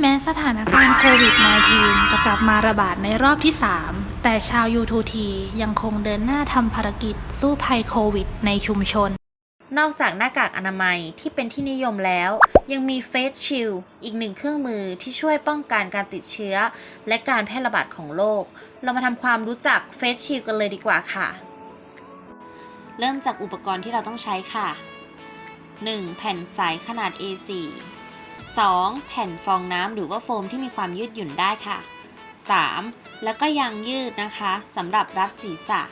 แม้สถานการณ์โควิด -19 จะกลับมาระบาดในรอบที่ 3 แต่ชาว U2T ยังคงเดินหน้าทำภารกิจสู้ภัยโควิด ในชุมชน นอกจากหน้ากากอนามัยที่เป็นที่นิยมแล้ว ยังมีเฟสชิลอีกหนึ่งเครื่องมือที่ช่วยป้องกันการติดเชื้อ และการแพร่ระบาดของโรค เรามาทำความรู้จักเฟสชิลกันเลยดีกว่าค่ะ เริ่มจากอุปกรณ์ที่เราต้องใช้ค่ะ 1. แผ่นใสขนาด A4 2. แผ่นฟองน้ำหรือว่าโฟมที่มีความยืดหยุ่นได้ค่ะ 3. แล้วก็ยางยืดนะคะสำหรับรัดศีรษะ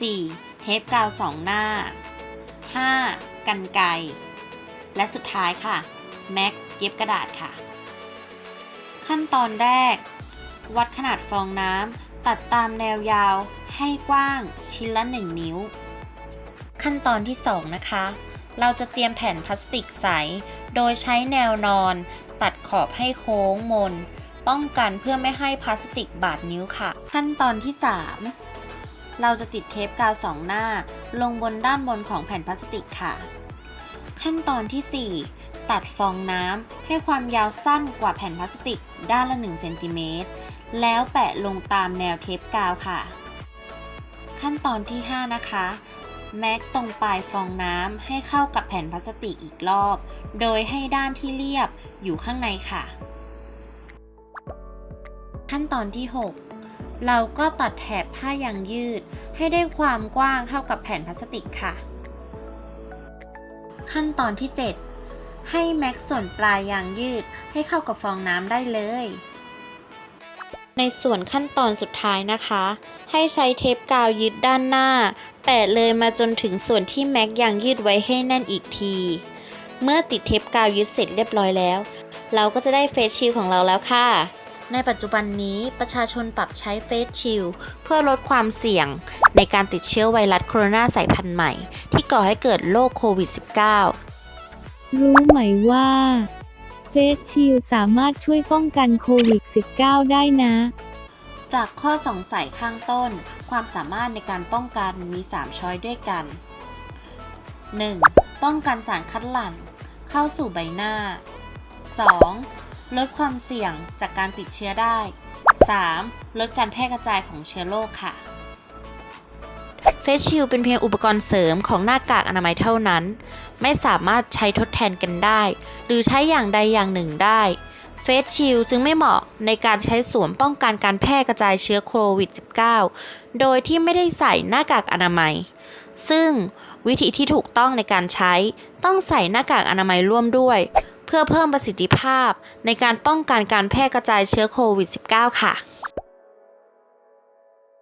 4. เทปกาวสองหน้า 5. กันไกรและสุดท้ายค่ะ แม็กเย็บกระดาษค่ะ ขั้นตอนแรก วัดขนาดฟองน้ำตัดตามแนวยาวให้กว้างชิ้นละ 1 นิ้ว ขั้นตอนที่ 2 นะคะ เราจะเตรียมแผ่นพลาสติกใส โดยใช้แนวนอน ตัดขอบให้โค้งมน ป้องกันเพื่อไม่ให้พลาสติกบาดนิ้วค่ะ ขั้นตอนที่ 3 เราจะติดเทปกาวสองหน้า ลงบนด้านบนของแผ่นพลาสติกค่ะ ขั้นตอนที่ 4 ตัดฟองน้ำให้ความยาวสั้นกว่าแผ่นพลาสติกด้านละ1เซนติเมตรแล้วแปะลงตามแนวเทปกาวค่ะ ขั้นตอนที่ 5 นะคะ แม็กตรงปลายฟองน้ำให้เข้ากับแผ่นพลาสติกอีกรอบ โดยให้ด้านที่เรียบอยู่ข้างในค่ะ ขั้นตอนที่ 6 เราก็ตัดแถบผ้ายางยืด ให้ได้ความกว้างเท่ากับแผ่นพลาสติกค่ะ ขั้นตอนที่ 7 ให้แม็กส่วนปลายยางยืดให้เข้ากับฟองน้ำได้เลย ในส่วนขั้นตอนสุดท้ายนะคะ ให้ใช้เทปกาวยึดด้านหน้า แปะเลยมาจนถึงส่วนที่แม็กยางยืดไว้ให้แน่นอีกที เมื่อติดเทปกาวยึดเสร็จเรียบร้อยแล้ว เราก็จะได้เฟสชิลของเราแล้วค่ะ ในปัจจุบันนี้ประชาชนปรับใช้เฟสชิลเพื่อลดความเสี่ยง ในการติดเชื้อไวรัสโคโรนาสายพันธุ์ใหม่ ที่ก่อให้เกิดโรคโควิด -19 รู้ไหมว่า สชิลสามารถช่วยป้องกันโควิด -19 ได้นะ จากข้อสงสัยข้างต้น ความสามารถในการป้องกันมี 3 ช้อยด้วยกัน 1. ป้องกันสารคัดหลั่น เข้าสู่ใบหน้า 2. ลดความเสี่ยงจากการติดเชื้อได้ 3. ลดการแพร่กระจายของเชื้อโรคค่ะ สชิลเป็นเพียงอุปกรณ์เสริมของหน้ากากอนามัยเท่านั้น ไม่สามารถใช้ทดแทนกันได้ หรือใช้อย่างใดอย่างหนึ่งได้เฟสชิลจึงไม่เหมาะในการใช้สวมป้องกันการแพร่กระจายเชื้อโควิด -19 โดยที่ไม่ได้ใส่หน้ากากอนามัย ซึ่งวิธีที่ถูกต้องในการใช้ต้องใส่หน้ากากอนามัยร่วมด้วย เพื่อเพิ่มประสิทธิภาพในการป้องกันการแพร่กระจายเชื้อโควิด -19 ค่ะ